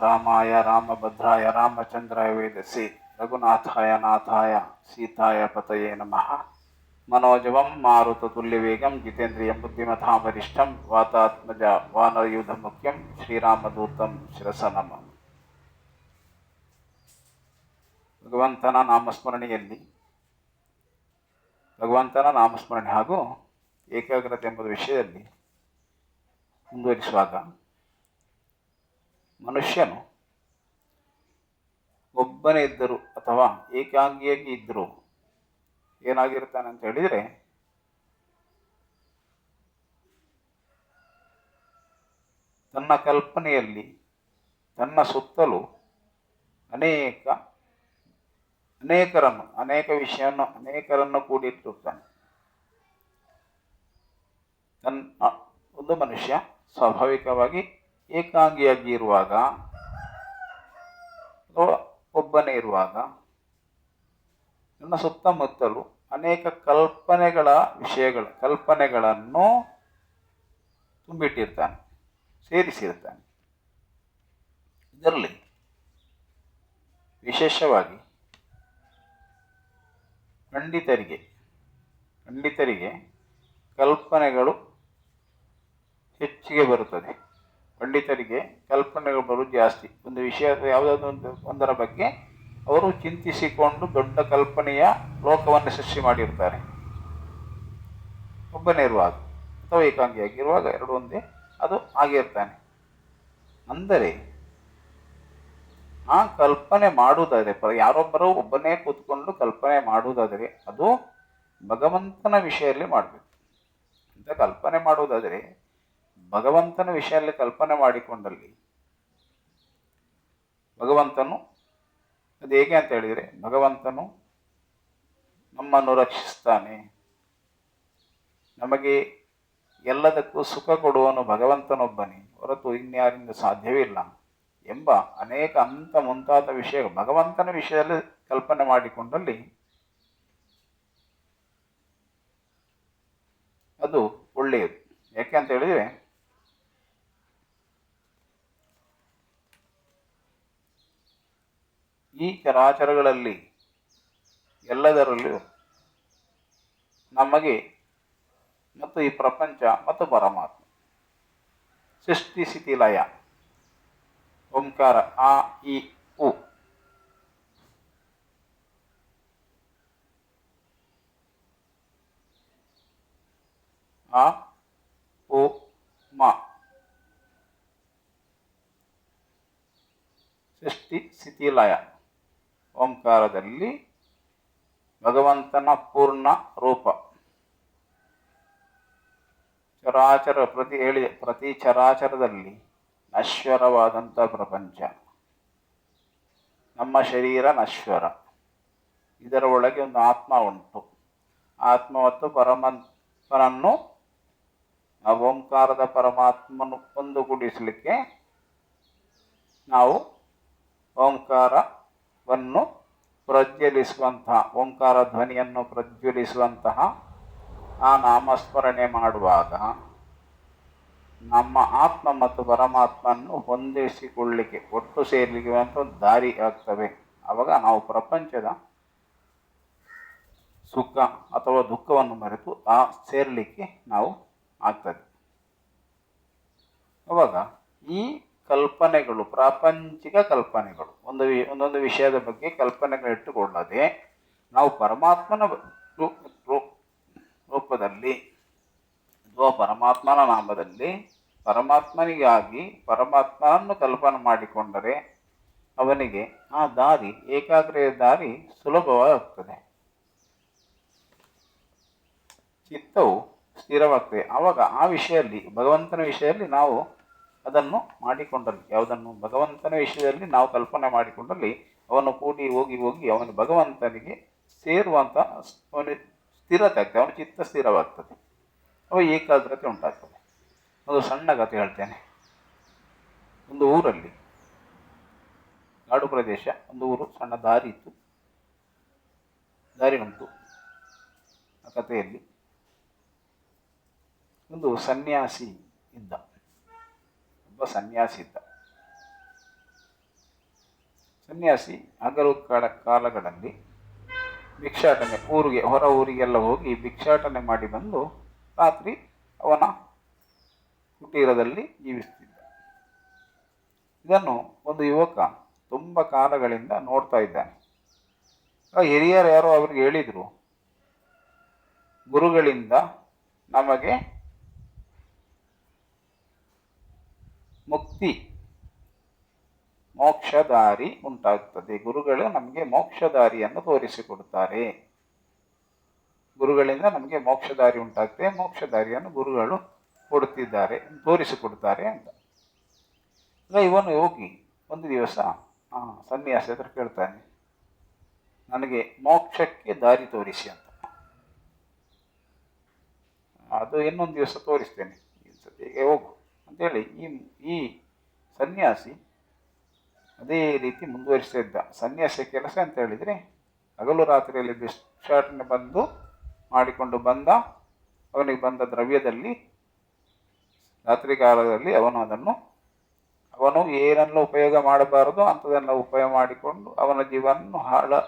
ರಾಮಾಯ ರಾಮಭದ್ರಾಯ ರಾಮಚಂದ್ರಾಯ ವೇದಸಿ ರಘುನಾಥಾಯ ನಾಥಾಯ ಸೀತಾಯ ಪತಯೇ ನಮಃ ಮನೋಜವಂ ಮಾರುತ ತುಲ್ಯವೇಗಂ ಜಿತೇಂದ್ರಿಯಂ ಬುದ್ಧಿಮಥಾಮರಿಷ್ಟಂ ವಾತಾತ್ಮಜ ವಾನರಯುಧ ಮುಖ್ಯಂ ಶ್ರೀರಾಮದೂತಂ ಶಿರಸನಮ ಭಗವಂತನ ನಾಮಸ್ಮರಣೆಯಲ್ಲಿ, ಭಗವಂತನ ನಾಮಸ್ಮರಣೆ ಹಾಗೂ ಏಕಾಗ್ರತೆ ಎಂಬುದು ವಿಷಯದಲ್ಲಿ ಮುಂದುವರಿಸುವಾಗ ಮನುಷ್ಯನು ಒಬ್ಬನೇ ಇದ್ದರು ಅಥವಾ ಏಕಾಂಗಿಯಾಗಿ ಇದ್ದರು ಏನಾಗಿರ್ತಾನೆ ಅಂತ ಹೇಳಿದರೆ ತನ್ನ ಕಲ್ಪನೆಯಲ್ಲಿ, ತನ್ನ ಸುತ್ತಲೂ ಅನೇಕ, ಅನೇಕರನ್ನು, ಅನೇಕ ವಿಷಯವನ್ನು, ಅನೇಕರನ್ನು ಕೂಡಿಟ್ಟಿರುತ್ತಾನೆ. ತನ್ನ ಒಂದು ಮನುಷ್ಯ ಸ್ವಾಭಾವಿಕವಾಗಿ ಏಕಾಂಗಿಯಾಗಿ ಇರುವಾಗ ಅಥವಾ ಒಬ್ಬನೇ ಇರುವಾಗ ನನ್ನ ಸುತ್ತಮುತ್ತಲು ಅನೇಕ ಕಲ್ಪನೆಗಳ ವಿಷಯಗಳ ಕಲ್ಪನೆಗಳನ್ನು ತುಂಬಿಟ್ಟಿರ್ತಾನೆ, ಸೇರಿಸಿರ್ತಾನೆ. ಇದರಲ್ಲಿ ವಿಶೇಷವಾಗಿ ಪಂಡಿತರಿಗೆ ಪಂಡಿತರಿಗೆ ಕಲ್ಪನೆಗಳು ಹೆಚ್ಚಿಗೆ ಬರುತ್ತದೆ. ಪಂಡಿತರಿಗೆ ಕಲ್ಪನೆಗಳು ಬರುವುದು ಜಾಸ್ತಿ. ಒಂದು ವಿಷಯ ಯಾವುದಾದ್ರು ಒಂದು, ಒಂದರ ಬಗ್ಗೆ ಅವರು ಚಿಂತಿಸಿಕೊಂಡು ದೊಡ್ಡ ಕಲ್ಪನೆಯ ಲೋಕವನ್ನು ಸೃಷ್ಟಿ ಮಾಡಿರ್ತಾರೆ. ಒಬ್ಬನೇ ಇರುವಾಗ ಅಥವಾ ಏಕಾಂಗಿಯಾಗಿರುವಾಗ ಎರಡು ಒಂದೇ, ಅದು ಆಗಿರ್ತಾನೆ ಅಂದರೆ ಆ ಕಲ್ಪನೆ ಮಾಡುವುದಾದರೆ ಯಾರೊಬ್ಬರು ಒಬ್ಬನೇ ಕೂತ್ಕೊಂಡು ಕಲ್ಪನೆ ಮಾಡುವುದಾದರೆ ಅದು ಭಗವಂತನ ವಿಷಯದಲ್ಲಿ ಮಾಡಬೇಕು. ಅಂತ ಕಲ್ಪನೆ ಮಾಡುವುದಾದರೆ ಭಗವಂತನ ವಿಷಯದಲ್ಲಿ ಕಲ್ಪನೆ ಮಾಡಿಕೊಂಡಲ್ಲಿ ಭಗವಂತನು, ಅದು ಹೇಗೆ ಅಂತ ಹೇಳಿದರೆ, ಭಗವಂತನು ನಮ್ಮನ್ನು ರಕ್ಷಿಸ್ತಾನೆ. ನಮಗೆ ಎಲ್ಲದಕ್ಕೂ ಸುಖ ಕೊಡುವನು ಭಗವಂತನೊಬ್ಬನೇ, ಹೊರತು ಇನ್ಯಾರಿಂದ ಸಾಧ್ಯವಿಲ್ಲ ಎಂಬ ಅನೇಕ ಅಂತ ಮುಂತಾದ ವಿಷಯ ಭಗವಂತನ ವಿಷಯದಲ್ಲಿ ಕಲ್ಪನೆ ಮಾಡಿಕೊಂಡಲ್ಲಿ ಅದು ಒಳ್ಳೆಯದು. ಯಾಕೆ ಅಂತ ಹೇಳಿದರೆ ಈ ಚರಾಚರಗಳಲ್ಲಿ ಎಲ್ಲದರಲ್ಲೂ ನಮಗೆ ಮತ್ತು ಈ ಪ್ರಪಂಚ ಮತ್ತು ಪರಮಾತ್ಮ. ಸೃಷ್ಟಿ ಸ್ಥಿತಿ ಲಯ. ಓಂಕಾರ ಆ ಇ ಉ. ಆ, ಉ, ಮ. ಸೃಷ್ಟಿ ಸ್ಥಿತಿ ಲಯ. ಓಂಕಾರದಲ್ಲಿ ಭಗವಂತನ ಪೂರ್ಣ ರೂಪ. ಚರಾಚರ ಪ್ರತಿ ಹೇಳಿ ಪ್ರತಿ ಚರಾಚರದಲ್ಲಿ ನಶ್ವರವಾದಂಥ ಪ್ರಪಂಚ. ನಮ್ಮ ಶರೀರ ನಶ್ವರ. ಇದರ ಒಳಗೆ ಒಂದು ಆತ್ಮ ಉಂಟು. ಆತ್ಮ ಮತ್ತು ಪರಮಾತ್ಮನನ್ನು ಓಂಕಾರದ ಪರಮಾತ್ಮನು ಒಂದುಗೂಡಿಸಲಿಕ್ಕೆ ನಾವು ಓಂಕಾರವನ್ನು ಪ್ರಜ್ವಲಿಸುವಂತಹ ಓಂಕಾರ ಧ್ವನಿಯನ್ನು ಪ್ರಜ್ವಲಿಸುವಂತಹ ಆ ನಾಮಸ್ಮರಣೆ ಮಾಡುವಾಗ ನಮ್ಮ ಆತ್ಮ ಮತ್ತು ಪರಮಾತ್ಮನ್ನು ಹೊಂದಿಸಿಕೊಳ್ಳಿಕ್ಕೆ, ಒಟ್ಟು ಸೇರಲಿಕ್ಕೆ ಅಂತ ಒಂದು ದಾರಿ ಆಗ್ತವೆ. ಆವಾಗ ನಾವು ಪ್ರಪಂಚದ ಸುಖ ಅಥವಾ ದುಃಖವನ್ನು ಮರೆತು ಆ ಸೇರಲಿಕ್ಕೆ ನಾವು ಆಗ್ತದೆ. ಅವಾಗ ಈ ಕಲ್ಪನೆಗಳು, ಪ್ರಾಪಂಚಿಕ ಕಲ್ಪನೆಗಳು. ಒಂದು ಒಂದೊಂದು ವಿಷಯದ ಬಗ್ಗೆ ಕಲ್ಪನೆಗಳಿಟ್ಟುಕೊಳ್ಳದೆ ನಾವು ಪರಮಾತ್ಮನ ರೂಪದಲ್ಲಿ, ಅಥವಾ ಪರಮಾತ್ಮನ ನಾಮದಲ್ಲಿ ಪರಮಾತ್ಮನಿಗಾಗಿ ಪರಮಾತ್ಮನನ್ನು ಕಲ್ಪನೆ ಮಾಡಿಕೊಂಡರೆ ಅವನಿಗೆ ಆ ದಾರಿ ಏಕಾಗ್ರೆಯ ದಾರಿ ಸುಲಭವಾಗುತ್ತದೆ ಚಿತ್ತವು ಸ್ಥಿರವಾಗ್ತದೆ. ಆವಾಗ ಆ ವಿಷಯದಲ್ಲಿ ಭಗವಂತನ ವಿಷಯದಲ್ಲಿ ನಾವು ಅದನ್ನು ಮಾಡಿಕೊಂಡಲ್ಲಿ ಯಾವುದನ್ನು ಭಗವಂತನ ವಿಷಯದಲ್ಲಿ ನಾವು ಕಲ್ಪನೆ ಮಾಡಿಕೊಂಡಲ್ಲಿ ಅವನು ಕೂಡಿ ಹೋಗಿ ಹೋಗಿ ಅವನು ಭಗವಂತನಿಗೆ ಸೇರುವಂಥ ಅವನು ಸ್ಥಿರತೆ ಆಗ್ತದೆ ಅವನ ಚಿತ್ತ ಸ್ಥಿರವಾಗ್ತದೆ. ಅವ ಏಕಾಗ್ರತೆ ಉಂಟಾಗ್ತದೆ. ಒಂದು ಸಣ್ಣ ಕಥೆ ಹೇಳ್ತೇನೆ. ಒಂದು ಊರಲ್ಲಿ ಕಾಡು ಪ್ರದೇಶ, ಒಂದು ಊರು ಸಣ್ಣ ದಾರಿ ಇತ್ತು. ದಾರಿ ಉಂಟು. ಆ ಕಥೆಯಲ್ಲಿ ಒಂದು ಸನ್ಯಾಸಿ ಇದ್ದ. ಒಬ್ಬ ಸನ್ಯಾಸಿ ಇದ್ದ. ಸನ್ಯಾಸಿ ಹಗಲು ಕಾಲ ಕಾಲಗಳಲ್ಲಿ ಭಿಕ್ಷಾಟನೆ ಊರಿಗೆ, ಹೊರ ಊರಿಗೆಲ್ಲ ಹೋಗಿ ಭಿಕ್ಷಾಟನೆ ಮಾಡಿ ಬಂದು ರಾತ್ರಿ ಅವನ ಕುಟೀರದಲ್ಲಿ ಜೀವಿಸ್ತಿದ್ದ. ಇದನ್ನು ಒಂದು ಯುವಕ ತುಂಬ ಕಾಲಗಳಿಂದ ನೋಡ್ತಾ ಇದ್ದಾನೆ. ಆ ಹಿರಿಯರು ಯಾರೋ ಅವರಿಗೆ ಹೇಳಿದರು, ಗುರುಗಳಿಂದ ನಮಗೆ ಮುಕ್ತಿ. ಮೋಕ್ಷದಾರಿ ಉಂಟಾಗ್ತದೆ. ಗುರುಗಳು ನಮಗೆ ಮೋಕ್ಷದಾರಿಯನ್ನು ತೋರಿಸಿಕೊಡುತ್ತಾರೆ. ಗುರುಗಳಿಂದ ನಮಗೆ ಮೋಕ್ಷದಾರಿ ಉಂಟಾಗ್ತದೆ. ಮೋಕ್ಷದಾರಿಯನ್ನು ಗುರುಗಳು ಕೊಡುತ್ತಿದ್ದಾರೆ, ತೋರಿಸಿಕೊಡುತ್ತಾರೆ ಅಂತ. ಅಂದರೆ ಇವನು ಹೋಗಿ ಒಂದು ದಿವಸ ಸನ್ಯಾಸಿ ಹತ್ರ ಕೇಳ್ತಾನೆ, ನನಗೆ ಮೋಕ್ಷಕ್ಕೆ ದಾರಿ ತೋರಿಸಿ ಅಂತ. ಅದು ಇನ್ನೊಂದು ದಿವಸ ತೋರಿಸ್ತೇನೆ. ಹೋಗು. ಅಂತೇಳಿ ಈ ಈ ಸನ್ಯಾಸಿ ಅದೇ ರೀತಿ ಮುಂದುವರಿಸ್ತಾ ಇದ್ದ. ಸನ್ಯಾಸ ಕೆಲಸ ಅಂತ ಹೇಳಿದರೆ ಹಗಲು ರಾತ್ರಿಯಲ್ಲಿ ಭಿಕ್ಷಾಟನೆ ಬಂದು ಮಾಡಿಕೊಂಡು ಬಂದ, ಅವನಿಗೆ ಬಂದ ದ್ರವ್ಯದಲ್ಲಿ ರಾತ್ರಿ ಕಾಲದಲ್ಲಿ ಅವನು ಅದನ್ನು, ಅವನು ಏನನ್ನು ಉಪಯೋಗ ಮಾಡಬಾರದು ಅಂಥದನ್ನು ಉಪಯೋಗ ಮಾಡಿಕೊಂಡು ಅವನ ಜೀವನವನ್ನು ಹಾಳು,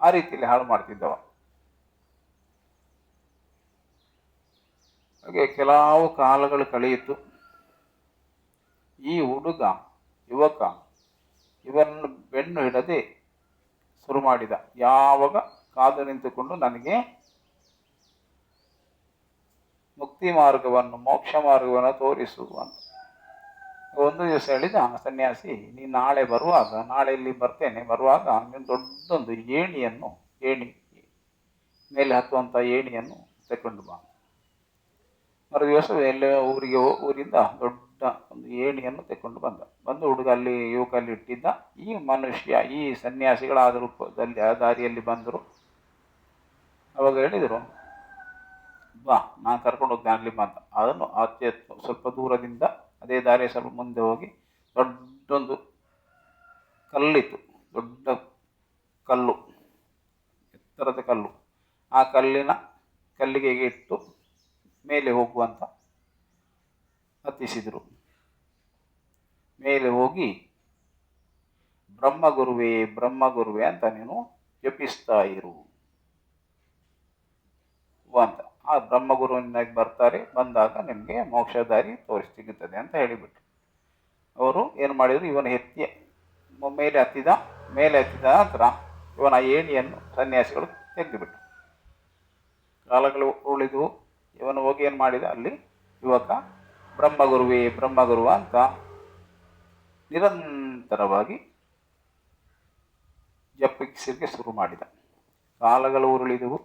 ಆ ರೀತಿಯಲ್ಲಿ ಹಾಳು ಮಾಡ್ತಿದ್ದವ. ಹಾಗೆ ಕೆಲವು ಕಾಲಗಳು ಕಳೆಯಿತು. ಈ ಹುಡುಗ, ಯುವಕ ಇವನನ್ನು ಬೆನ್ನು ಹಿಡದೆ ಶುರು ಮಾಡಿದ. ಯಾವಾಗ? ಕಾದು ನಿಂತುಕೊಂಡು ನನಗೆ ಮುಕ್ತಿ ಮಾರ್ಗವನ್ನು, ಮೋಕ್ಷ ಮಾರ್ಗವನ್ನು ತೋರಿಸು ಅಂತ. ಒಂದು ದಿವಸ ಹೇಳಿದ, ಸನ್ಯಾಸಿ ನೀನು ನಾಳೆ ಬರುವಾಗ, ನಾಳೆ ಇಲ್ಲಿ ಬರ್ತೇನೆ. ಬರುವಾಗ ನೀನು ದೊಡ್ಡೊಂದು ಏಣಿಯನ್ನು, ಏಣಿ, ಮೇಲೆ ಹತ್ತುವಂಥ ಏಣಿಯನ್ನು ತಗೊಂಡು ಬಾ. ಮರು ದಿವಸ ಎಲ್ಲ ಊರಿಗೆ ಊರಿಂದ ದೊಡ್ಡ ಒಂದು ಏಣಿಯನ್ನು ತೆಕ್ಕೊಂಡು ಬಂದ. ಬಂದು ಹುಡುಗ ಅಲ್ಲಿ ಯುವಕಲ್ಲಿ ಇಟ್ಟಿದ್ದ. ಈ ಮನುಷ್ಯ, ಈ ಸನ್ಯಾಸಿಗಳಾದ ರೂಪದಲ್ಲಿ, ಆ ದಾರಿಯಲ್ಲಿ ಬಂದರು. ಅವಾಗ ಹೇಳಿದರು, ಬಾ, ನಾನು ಕರ್ಕೊಂಡು ಹೋಗ್ತೇನೆ ಅಲ್ಲಿ ಬಂದ. ಅದನ್ನು ಆಚೆ ಸ್ವಲ್ಪ ದೂರದಿಂದ ಅದೇ ದಾರಿ ಸ್ವಲ್ಪ ಮುಂದೆ ಹೋಗಿ ದೊಡ್ಡೊಂದು ಕಲ್ಲಿತ್ತು. ದೊಡ್ಡ ಕಲ್ಲು, ಎತ್ತರದ ಕಲ್ಲು. ಆ ಕಲ್ಲಿನ ಕಲ್ಲಿಗೆ ಇಟ್ಟು ಮೇಲೆ ಹೋಗುವಂತ ಹತ್ತಿಸಿದರು. ಮೇಲೆ ಹೋಗಿ, ಬ್ರಹ್ಮಗುರುವೇ, ಬ್ರಹ್ಮಗುರುವೆ ಅಂತ ನೀನು ಜಪಿಸ್ತಾ ಇರು. ಅಂತ. ಆ ಬ್ರಹ್ಮಗುರುವಿನಾಗಿ ಬರ್ತಾರೆ, ಬಂದಾಗ ನಿಮಗೆ ಮೋಕ್ಷದಾರಿ ತೋರಿಸಿ, ಸಿಗುತ್ತದೆ ಅಂತ ಹೇಳಿಬಿಟ್ರು. ಅವರು ಏನು ಮಾಡಿದರು, ಇವನ ಎತ್ತಿ ಮ- ಮೇಲೆ ಹತ್ತಿದ ಮೇಲೆ ಹತ್ತಿದ ನಂತರ ಇವನ ಏಣಿಯನ್ನು ಸನ್ಯಾಸಿಗಳು ತೆಗೆದುಬಿಟ್ರು. ಕಾಲಗಳು ಉಳಿದು ಇವನು ಹೋಗಿ ಏನು ಮಾಡಿದ, ಅಲ್ಲಿ ಯುವಕ ಬ್ರಹ್ಮಗುರುವೇ ಬ್ರಹ್ಮಗುರುವ ಅಂತ ನಿರಂತರವಾಗಿ ಜಪಿಸಲಿಕ್ಕೆ ಶುರು ಮಾಡಿದ. ಕಾಲಗಳು ಉರುಳಿದವು.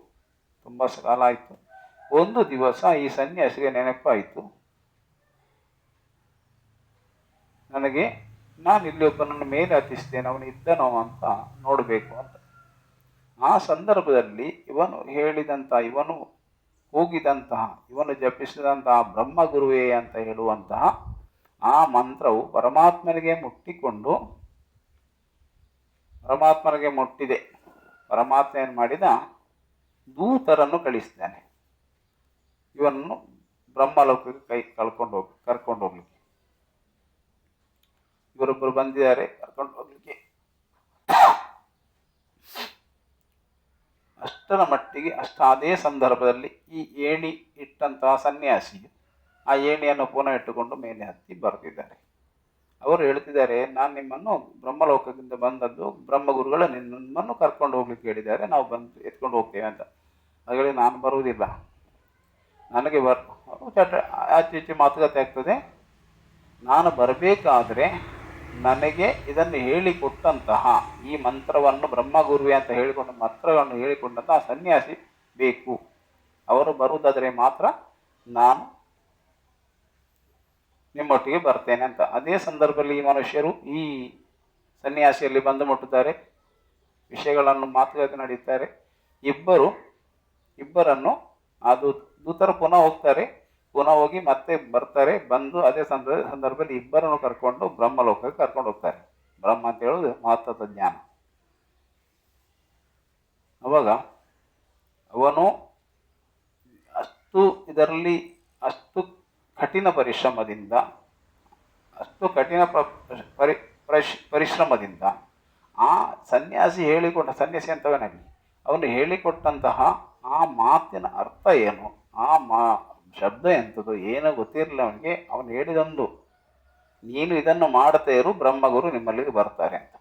ತುಂಬ ಕಾಲ ಆಯಿತು. ಒಂದು ದಿವಸ ಈ ಸನ್ಯಾಸಿಗೆ ನೆನಪಾಯಿತು. ನನಗೆ, ನಾನು ಇಲ್ಲಿ ಒಬ್ಬನನ್ನು ಮೇಲೆ ಹತ್ತಿಸ್ತೇನೆ. ಅವನು ಇದ್ದನೋ ಅಂತ ನೋಡಬೇಕು ಅಂತ. ಆ ಸಂದರ್ಭದಲ್ಲಿ ಇವನು ಹೇಳಿದಂಥ ಇವನು ಕೂಗಿದಂತಹ ಇವನು ಜಪಿಸಿದಂತಹ ಬ್ರಹ್ಮಗುರುವೇ ಅಂತ ಹೇಳುವಂತಹ ಆ ಮಂತ್ರವು ಪರಮಾತ್ಮನಿಗೆ ಮುಟ್ಟಿಕೊಂಡು, ಪರಮಾತ್ಮನಿಗೆ ಮುಟ್ಟಿದೆ. ಪರಮಾತ್ಮ ಏನು ಮಾಡಿದ? ದೂತರನ್ನು ಕಳಿಸಿದ್ದಾನೆ ಇವನನ್ನು ಬ್ರಹ್ಮಲೋಕಕ್ಕೆ ಕೈ ಕಳ್ಕೊಂಡು ಹೋಗಿ, ಕರ್ಕೊಂಡು ಹೋಗ್ಲಿಕ್ಕೆ. ಇವರೊಬ್ಬರು ಬಂದಿದ್ದಾರೆ, ಕರ್ಕೊಂಡು ಹೋಗ್ಲಿಕ್ಕೆ. ಅಷ್ಟರ ಮಟ್ಟಿಗೆ, ಅಷ್ಟ ಅದೇ ಸಂದರ್ಭದಲ್ಲಿ ಈ ಏಣಿ ಇಟ್ಟಂತಹ ಸನ್ಯಾಸಿ ಆ ಏಣಿಯನ್ನು ಪುನಃ ಇಟ್ಟುಕೊಂಡು ಮೇಲೆ ಹತ್ತಿ ಬರ್ತಿದ್ದಾರೆ ಅವರು ಹೇಳ್ತಿದ್ದಾರೆ, ನಾನು ನಿಮ್ಮನ್ನು ಬ್ರಹ್ಮಲೋಕದಿಂದ ಬಂದದ್ದು, ಬ್ರಹ್ಮಗುರುಗಳು ನಿಮ್ಮನ್ನು ಕರ್ಕೊಂಡು ಹೋಗ್ಲಿಕ್ಕೆ ಹೇಳಿದ್ದಾರೆ, ನಾವು ಬಂದು ಎತ್ಕೊಂಡು ಹೋಗ್ತೇವೆ ಅಂತ. ಅದರಲ್ಲಿ ನಾನು ಬರುವುದಿಲ್ಲ. ನನಗೆ ಬರ್ ಚಟ ಆಚೆ ಈಚೆ ಮಾತುಕತೆ ಆಗ್ತದೆ. ನಾನು ಬರಬೇಕಾದ್ರೆ ನನಗೆ ಇದನ್ನು ಹೇಳಿಕೊಟ್ಟಂತಹ ಈ ಮಂತ್ರವನ್ನು ಬ್ರಹ್ಮಗುರುವೆ ಅಂತ ಹೇಳಿಕೊಂಡು ಮಂತ್ರವನ್ನು ಹೇಳಿಕೊಂಡಂತಹ ಸನ್ಯಾಸಿ ಬೇಕು. ಅವರು ಬರುವುದಾದರೆ ಮಾತ್ರ ನಾನು ನಿಮ್ಮೊಟ್ಟಿಗೆ ಬರ್ತೇನೆ ಅಂತ. ಅದೇ ಸಂದರ್ಭದಲ್ಲಿ ಈ ಮನುಷ್ಯರು ಈ ಸನ್ಯಾಸಿಯಲ್ಲಿ ಬಂದು ಮುಟ್ಟುತ್ತಾರೆ, ವಿಷಯಗಳನ್ನು ಮಾತುಕತೆ ನಡೆಯುತ್ತಾರೆ ಇಬ್ಬರು, ಇಬ್ಬರನ್ನು ಅದು ದೂತರು ಪುನಃ ಹೋಗ್ತಾರೆ. ಪುನಃ ಹೋಗಿ ಮತ್ತೆ ಬರ್ತಾರೆ, ಬಂದು ಅದೇ ಸಂದರ್ಭ ಸಂದರ್ಭದಲ್ಲಿ ಇಬ್ಬರನ್ನು ಕರ್ಕೊಂಡು ಬ್ರಹ್ಮಲೋಕಕ್ಕೆ ಕರ್ಕೊಂಡು ಹೋಗ್ತಾರೆ. ಬ್ರಹ್ಮ ಅಂತ ಹೇಳೋದು ಮಹತ್ವದ ಜ್ಞಾನ. ಅವಾಗ ಅವನು ಅಷ್ಟು ಇದರಲ್ಲಿ ಅಷ್ಟು ಕಠಿಣ ಪರಿಶ್ರಮದಿಂದ, ಅಷ್ಟು ಕಠಿಣ ಪರಿ ಪರಿಶ್, ಪರಿಶ್ರಮದಿಂದ ಆ ಸನ್ಯಾಸಿ ಹೇಳಿಕೊಟ್ಟ ಸನ್ಯಾಸಿ ಅಂತವನಾಗಲಿ ಅವನು ಹೇಳಿಕೊಟ್ಟಂತಹ ಆ ಮಾತಿನ ಅರ್ಥ ಏನು? ಆ ಮಾ ಶಬ್ದ ಎಂಥದ್ದು ಏನೋ ಗೊತ್ತಿರಲಿಲ್ಲ ಅವನಿಗೆ. ಅವನು ಹೇಳಿದೊಂದು, ನೀನು ಇದನ್ನು ಮಾಡ್ತಾ ಇರು, ಬ್ರಹ್ಮಗುರು ನಿಮ್ಮಲ್ಲಿಗೆ ಬರ್ತಾರೆ ಅಂತ.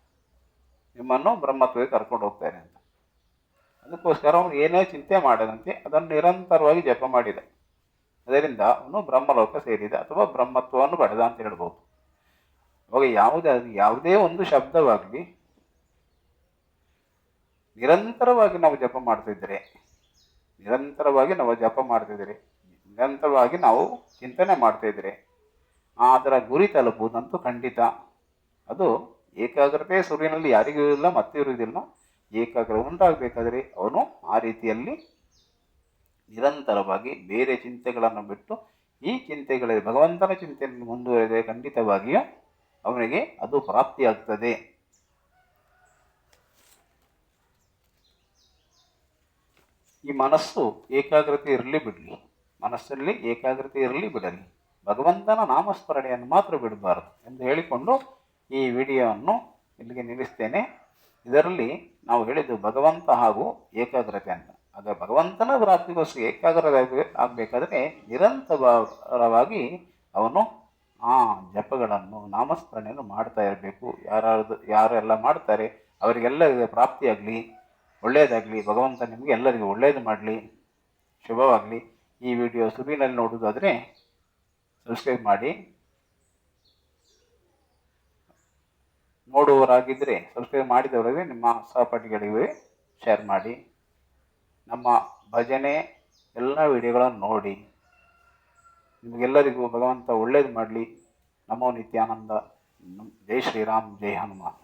ನಿಮ್ಮನ್ನು ಬ್ರಹ್ಮತ್ವಕ್ಕೆ ಕರ್ಕೊಂಡು ಹೋಗ್ತಾರೆ ಅಂತ. ಅದಕ್ಕೋಸ್ಕರ ಅವನು ಏನೇ ಚಿಂತೆ ಮಾಡದಂತೆ ಅದನ್ನು ನಿರಂತರವಾಗಿ ಜಪ ಮಾಡಿದ. ಅದರಿಂದ ಅವನು ಬ್ರಹ್ಮಲೋಕ ಸೇರಿದ, ಅಥವಾ ಬ್ರಹ್ಮತ್ವವನ್ನು ಪಡೆದ ಅಂತ ಹೇಳ್ಬೋದು. ಅವಾಗ ಯಾವುದೇ ಯಾವುದೇ ಒಂದು ಶಬ್ದವಾಗಲಿ ನಿರಂತರವಾಗಿ ನಾವು ಜಪ ಮಾಡ್ತಿದ್ರೆ, ನಿರಂತರವಾಗಿ ನಾವು ಜಪ ಮಾಡ್ತಿದ್ರೆ ನಿರಂತರವಾಗಿ ನಾವು ಚಿಂತನೆ ಮಾಡ್ತಾಯಿದ್ರೆ ಅದರ ಗುರಿ ತಲುಪುವುದಂತೂ ಖಂಡಿತ. ಅದು ಏಕಾಗ್ರತೆ ಸೂರ್ಯನಲ್ಲಿ ಯಾರಿಗೂ ಇಲ್ಲ, ಮತ್ತೆ ಇರುವುದಿಲ್ಲ ಏಕಾಗ್ರ ಉಂಟಾಗಬೇಕಾದರೆ ಅವನು ಆ ರೀತಿಯಲ್ಲಿ ನಿರಂತರವಾಗಿ ಬೇರೆ ಚಿಂತೆಗಳನ್ನು ಬಿಟ್ಟು ಈ ಚಿಂತೆಗಳಲ್ಲಿ, ಭಗವಂತನ ಚಿಂತೆಯನ್ನು ಮುಂದುವರೆದರೆ ಖಂಡಿತವಾಗಿಯೂ ಅವನಿಗೆ ಅದು ಪ್ರಾಪ್ತಿಯಾಗ್ತದೆ. ಈ ಮನಸ್ಸು ಏಕಾಗ್ರತೆ ಇರಲಿ ಬಿಡಲಿ. ಮನಸ್ಸಲ್ಲಿ ಏಕಾಗ್ರತೆ ಇರಲಿ ಬಿಡಲಿ. ಭಗವಂತನ ನಾಮಸ್ಮರಣೆಯನ್ನು ಮಾತ್ರ ಬಿಡಬಾರದು ಎಂದು ಹೇಳಿಕೊಂಡು ಈ ವಿಡಿಯೋವನ್ನು ಇಲ್ಲಿಗೆ ನಿಲ್ಲಿಸ್ತೇನೆ. ಇದರಲ್ಲಿ ನಾವು ಹೇಳಿದ್ದು ಭಗವಂತ ಹಾಗೂ ಏಕಾಗ್ರತೆ ಅಂತ. ಆಗ ಭಗವಂತನ ಪ್ರಾಪ್ತಿಗೋಸ್ಕರ ಏಕಾಗ್ರತೆ ಆಗಬೇಕಾದ್ರೆ ನಿರಂತರವಾಗಿ ಅವನು ಆ ಜಪಗಳನ್ನು, ನಾಮಸ್ಮರಣೆಯನ್ನು ಮಾಡ್ತಾ ಇರಬೇಕು. ಯಾರು ಯಾರೆಲ್ಲ ಮಾಡ್ತಾರೆ ಅವರಿಗೆಲ್ಲರಿಗೆ ಪ್ರಾಪ್ತಿಯಾಗಲಿ, ಒಳ್ಳೆಯದಾಗಲಿ, ಭಗವಂತ ನಿಮಗೆ ಎಲ್ಲರಿಗೂ ಒಳ್ಳೆಯದು ಮಾಡಲಿ, ಶುಭವಾಗಲಿ. ಈ ವಿಡಿಯೋ ಸುಬಿನಲ್ಲಿ ನೋಡೋದಾದರೆ ಸಬ್ಸ್ಕ್ರೈಬ್ ಮಾಡಿ. ನೋಡುವವರಾಗಿದ್ದರೆ ಸಬ್ಸ್ಕ್ರೈಬ್ ಮಾಡಿದವರಿಗೆ ನಿಮ್ಮ ಸಹಪಾಠಿಗಳಿಗೆ ಶೇರ್ ಮಾಡಿ. ನಮ್ಮ ಭಜನೆ ಎಲ್ಲ ವಿಡಿಯೋಗಳನ್ನು ನೋಡಿ. ನಿಮಗೆಲ್ಲರಿಗೂ ಭಗವಂತ ಒಳ್ಳೇದು ಮಾಡಲಿ. ನಮೋ ನಿತ್ಯಾನಂದ. ಜೈ ಶ್ರೀರಾಮ್, ಜೈ ಹನುಮಾನ್.